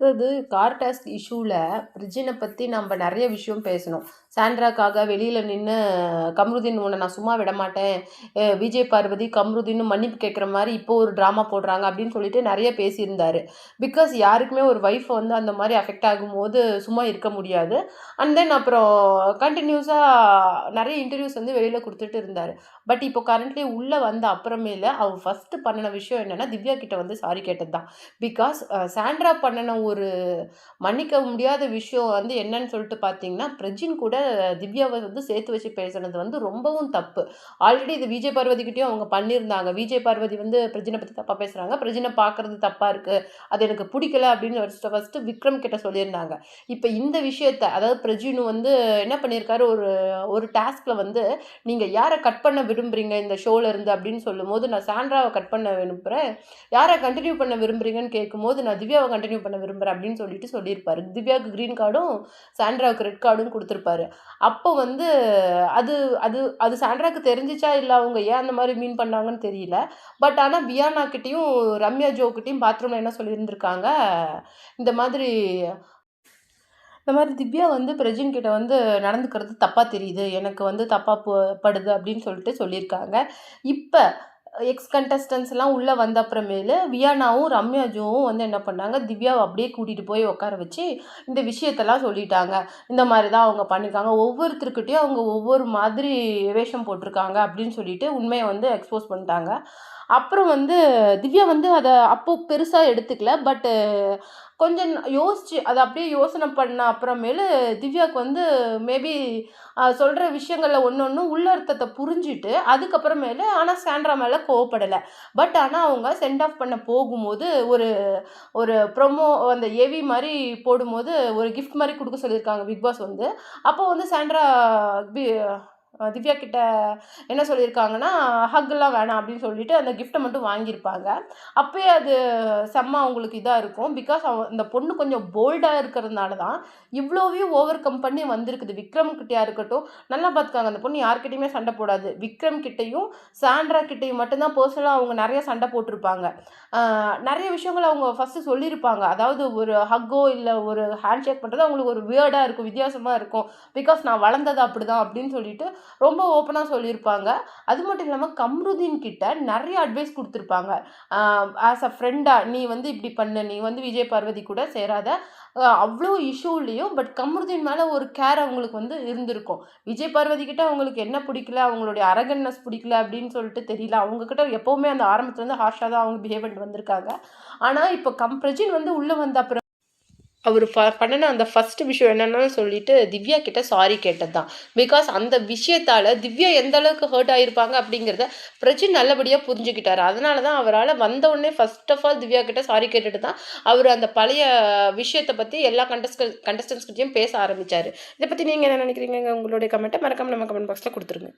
அதாவது கார்டாஸ்க் இஷ்யூவில் பிரிட்ஜினை பற்றி நம்ம நிறைய விஷயம் பேசணும். சாண்ட்ராக்காக வெளியில் நின்று கம்ருதீன் உன்னை நான் சும்மா விட மாட்டேன். விஜய் பார்வதி கம்ருதீன் மன்னிப்பு கேட்குற மாதிரி இப்போ ஒரு ட்ராமா போடுறாங்க அப்படின்னு சொல்லிட்டு நிறைய பேசியிருந்தாரு. பிகாஸ் யாருக்குமே ஒரு ஒய்ஃப் வந்து அந்த மாதிரி அஃபெக்ட் ஆகும்போது சும்மா இருக்க முடியாது. அண்ட் தென் அப்புறம் கண்டினியூஸாக நிறைய இன்டர்வியூஸ் வந்து வெளியில் கொடுத்துட்டு இருந்தார். பட் இப்போ கரண்ட்லி உள்ளே வந்த அப்புறமேல அவர் ஃபஸ்ட்டு பண்ணின விஷயம் என்னென்னா திவ்யா கிட்ட வந்து சாரி கேட்டது தான். பிகாஸ் சாண்ட்ரா பண்ணின ஒரு மன்னிக்க முடியாத விஷயம் வந்து என்னன்னு சொல்லிட்டு பார்த்தீங்கன்னா பிரஜின் கூட திவ்யாவை வந்து சேர்த்து வச்சு பேசுனது வந்து ரொம்பவும் தப்பு. ஆல்ரெடி இது விஜய் பார்வதிக்கிட்டையும் அவங்க பண்ணியிருந்தாங்க. விஜய் பார்வதி வந்து பிரஜினை பற்றி தப்பாக பேசுகிறாங்க பிரஜினை பார்க்குறது தப்பாக இருக்குது அது எனக்கு பிடிக்கல அப்படின்னு ஃபஸ்ட்டு ஃபஸ்ட்டு விக்ரம் கிட்ட சொல்லியிருந்தாங்க. இப்போ இந்த விஷயத்த அதாவது பிரஜினு வந்து என்ன பண்ணியிருக்காரு? ஒரு ஒரு டாஸ்கில் வந்து நீங்கள் யாரை கட் பண்ண விரும்புகிறீங்க இந்த ஷோவில் இருந்து அப்படின்னு சொல்லும்போது நான் சாண்ட்ராவை கட் பண்ண விரும்புகிறேன் யாரை கண்டினியூ பண்ண விரும்புகிறீங்கன்னு கேட்கும்போது நான் திவ்யாவை கண்டினியூ பண்ண விரும்புகிறேன் அப்படின்னு சொல்லிட்டு சொல்லியிருப்பாரு. திவ்யாவுக்கு க்ரீன் கார்டும் சாண்ட்ராவுக்கு ரெட் கார்டும் கொடுத்துருப்பாரு. அப்போ வந்து அது அது அது சாண்ட்ராக்கு தெரிஞ்சிச்சா இல்லை அவங்க ஏன் அந்த மாதிரி மீன் பண்ணாங்கன்னு தெரியல. பட் ஆனால் வியானா கிட்டேயும் ரம்யா ஜோக்கிட்டையும் பாத்ரூமில் என்ன சொல்லியிருந்திருக்காங்க? இந்த மாதிரி இந்த மாதிரி திவ்யா வந்து பிரஜின் கிட்ட வந்து நடந்துக்கிறது தப்பாக தெரியுது. எனக்கு வந்து தப்பாக படுது அப்படின்னு சொல்லிட்டு சொல்லியிருக்காங்க. இப்போ எக்ஸ் கண்டஸ்டன்ஸ்லாம் உள்ளே வந்த அப்புறமேலு வியானாவும் ரம்யாஜுவும் வந்து என்ன பண்ணாங்க திவ்யாவை அப்படியே கூட்டிகிட்டு போய் உட்கார வச்சு இந்த விஷயத்தெல்லாம் சொல்லிட்டாங்க. இந்த மாதிரி தான் அவங்க பண்ணியிருக்காங்க. ஒவ்வொருத்தருக்கிட்டையும் அவங்க ஒவ்வொரு மாதிரி வேஷம் போட்டிருக்காங்க அப்படின்னு சொல்லிட்டு உண்மையை வந்து எக்ஸ்போஸ் பண்ணிட்டாங்க. அப்புறம் வந்து திவ்யா வந்து அதை அப்போ பெருசாக எடுத்துக்கல பட்டு கொஞ்சம் யோசிச்சு அதை அப்படியே யோசனை பண்ண அப்புறமேலு திவ்யாவுக்கு வந்து மேபி சொல்கிற விஷயங்களில் ஒன்று ஒன்று உள்ளர்த்தத்தை புரிஞ்சுட்டு அதுக்கப்புறமேலு ஆனால் சாண்ட்ரா மேலே கோவப்படலை. பட் ஆனால் அவங்க சென்ட் ஆஃப் பண்ண போகும்போது ஒரு ஒரு ப்ரொமோ அந்த ஏவி மாதிரி போடும்போது ஒரு கிஃப்ட் மாதிரி கொடுக்க சொல்லியிருக்காங்க பிக் பாஸ் வந்து. அப்போ வந்து சாண்ட்ரா பி திவ்யா கிட்ட என்ன சொல்லியிருக்காங்கன்னா ஹக்லாம் வேணாம் அப்படின்னு சொல்லிட்டு அந்த கிஃப்ட்டை மட்டும் வாங்கியிருப்பாங்க. அப்போயே அது செம்ம அவங்களுக்கு இதாக இருக்கும். பிகாஸ் அவ இந்த பொண்ணு கொஞ்சம் போல்டாக இருக்கிறதுனால தான் இவ்வளோவையும் ஓவர் கம் பண்ணி வந்திருக்குது. விக்ரம் கிட்டேயா இருக்கட்டும் நல்லா பார்த்துக்காங்க. அந்த பொண்ணு யார்கிட்டையுமே சண்டை போடாது. விக்ரம் கிட்டேயும் சாண்ட்ரா கிட்டேயும் மட்டும்தான் பர்சனலாக அவங்க நிறைய சண்டை போட்டிருப்பாங்க. நிறைய விஷயங்கள் அவங்க ஃபஸ்ட்டு சொல்லியிருப்பாங்க. அதாவது ஒரு ஹக்கோ இல்லை ஒரு ஹேண்ட் ஷேக் பண்ணுறது அவங்களுக்கு ஒரு வியர்டாக இருக்கும் வித்தியாசமாக இருக்கும். பிகாஸ் நான் வளர்ந்தது அப்படி தான் அப்படின்னு சொல்லிட்டு ரொம்ப ஓப்பனாக சொல்லியிருப்பாங்க. அது மட்டும் இல்லாமல் கம்ருதீன் கிட்ட நிறைய அட்வைஸ் கொடுத்துருப்பாங்க. ஆஸ் அ ஃப்ரெண்டாக நீ வந்து இப்படி பண்ணு நீ வந்து விஜய் பார்வதி கூட சேராத. அவ்வளோ இஷ்யூலேயும் பட் கம்ருதீன் மேலே ஒரு கேர் அவங்களுக்கு வந்து இருந்திருக்கும். விஜய் பார்வதி கிட்ட அவங்களுக்கு என்ன பிடிக்கல அவங்களுடைய அரகன்னஸ் பிடிக்கல அப்படின்னு சொல்லிட்டு தெரியல. அவங்கக்கிட்ட எப்போவுமே அந்த ஆரம்பத்துலேருந்து ஹார்ஷாக தான் அவங்க பிஹேவ் பண்ணிட்டு வந்திருக்காங்க. ஆனால் இப்போ கம் பிரஜின் வந்து உள்ளே வந்த அப்புறம் அவர் ஃப பண்ணின அந்த ஃபஸ்ட்டு விஷயம் என்னென்னு சொல்லிட்டு திவ்யா கிட்ட சாரி கேட்டது தான் பிகாஸ் அந்த விஷயத்தால் திவ்யா எந்த அளவுக்கு ஹர்ட் ஆகிருப்பாங்க அப்படிங்கிறத பிரஜி நல்லபடியாக புரிஞ்சுக்கிட்டார். அதனால தான் அவரால் வந்த உடனே ஃபர்ஸ்ட் ஆஃப் ஆல் திவ்யா கிட்ட சாரி கேட்டுட்டு தான் அவர் அந்த பழைய விஷயத்தை பற்றி எல்லா கண்டஸ்ட் கண்டஸ்டன்ஸ் கிட்டேயும் பேச ஆரம்பித்தார் இதை பற்றி நீங்கள் என்ன நினைக்கிறீங்க உங்களுடைய கமெண்ட்டை மறக்காமல் நம்ம கமெண்ட் பாக்ஸில் கொடுத்துருங்க.